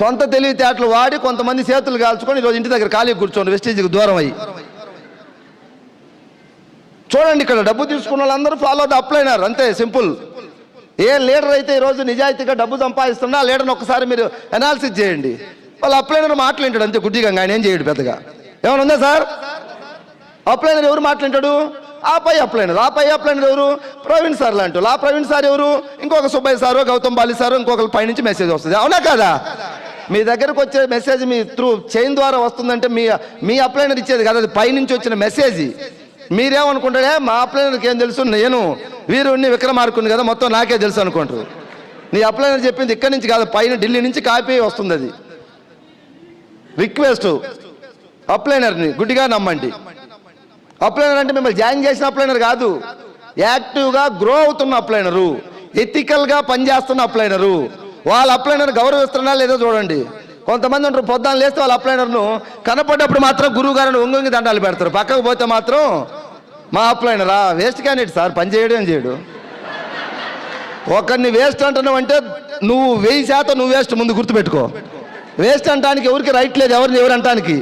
సొంత తెలివితేటలు వాడి కొంతమంది చేతులు కాల్చుకొని ఈరోజు ఇంటి దగ్గర ఖాళీ కూర్చోండి వెస్టేజ్కి దూరం అయ్యి. చూడండి ఇక్కడ డబ్బు తీసుకున్న వాళ్ళందరూ ఫాలో ద అప్లైనారు అంతే సింపుల్. ఏ లీడర్ అయితే ఈరోజు నిజాయితీగా డబ్బు సంపాదిస్తున్నా ఆ లీడర్ని ఒకసారి మీరు అనాలిసిస్ చేయండి. వాళ్ళు అప్లైనర్ మాట్లాడాడు అంతే గుడ్డిగా ఆయన ఏం చేయడు పెద్దగా. ఏమైనా ఉందా సార్? అప్లైనర్ ఎవరు మాట్లాడాడు ఆ పై అప్లైనర్ ఆ పై అప్లైనర్ ఎవరు? ప్రవీణ్ సార్ లాంటి వాళ్ళు. ఆ ప్రవీణ్ సార్ ఎవరు? ఇంకొక సుబ్బయ్య సారు గౌతమ్ బాలి సారు ఇంకొకరి పైనుంచి మెసేజ్ వస్తుంది. అవునా కదా? మీ దగ్గరకు వచ్చే మెసేజ్ మీ త్రూ చైన్ ద్వారా వస్తుందంటే మీ మీ అప్లైనర్ ఇచ్చేది కదా అది పైనుంచి వచ్చిన మెసేజ్ మీరేమనుకుంటారే మా అప్లైనర్కి ఏం తెలుసు? నేను వీరుణ్ణి విక్రమార్కుని కదా మొత్తం నాకే తెలుసు అనుకుంటారు. నీ అప్లైనర్ చెప్పింది ఇక్కడి నుంచి కాదు పైన ఢిల్లీ నుంచి కాపీ వస్తుంది అది. రిక్వెస్ట్ అప్లైనర్ని గుడ్డిగా నమ్మండి. అప్లైనర్ అంటే మిమ్మల్ని జాయిన్ చేసిన అప్లైనర్ కాదు. యాక్టివ్గా గ్రో అవుతున్న అప్లైనరు ఎథికల్గా పనిచేస్తున్న అప్లైనరు వాళ్ళ అప్లైనర్ గౌరవిస్తున్నా లేదో చూడండి. కొంతమంది ఉంటారు పొద్దున లేస్తే వాళ్ళ అప్లైనర్ను కనపడ్డప్పుడు మాత్రం గురువు గారిని ఒంగొంగి దండాలు పెడతారు. పక్కకు పోతే మాత్రం మా అప్లైనరా వేస్ట్ క్యాండిడేట్ సార్ పని చేయడం ఏం చేయడు. ఒకరిని వేస్ట్ అంటున్నావు అంటే నువ్వు వెయ్యి శాతం నువ్వు వేస్ట్ ముందు గుర్తుపెట్టుకో. వేస్ట్ అంటానికి ఎవరికి రైట్ లేదు ఎవరిని ఎవరు అంటానికి.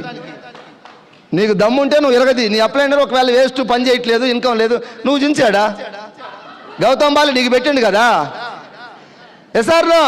నీకు దమ్ముంటే నువ్వు ఎరగది నీ అప్లైనర్ ఒకవేళ వేస్ట్ పని చేయట్లేదు ఇన్కమ్ లేదు నువ్వు చించాడా గౌతమ్ బాలి నీకు పెట్టిండు కదా? ఎస్ఆర్లో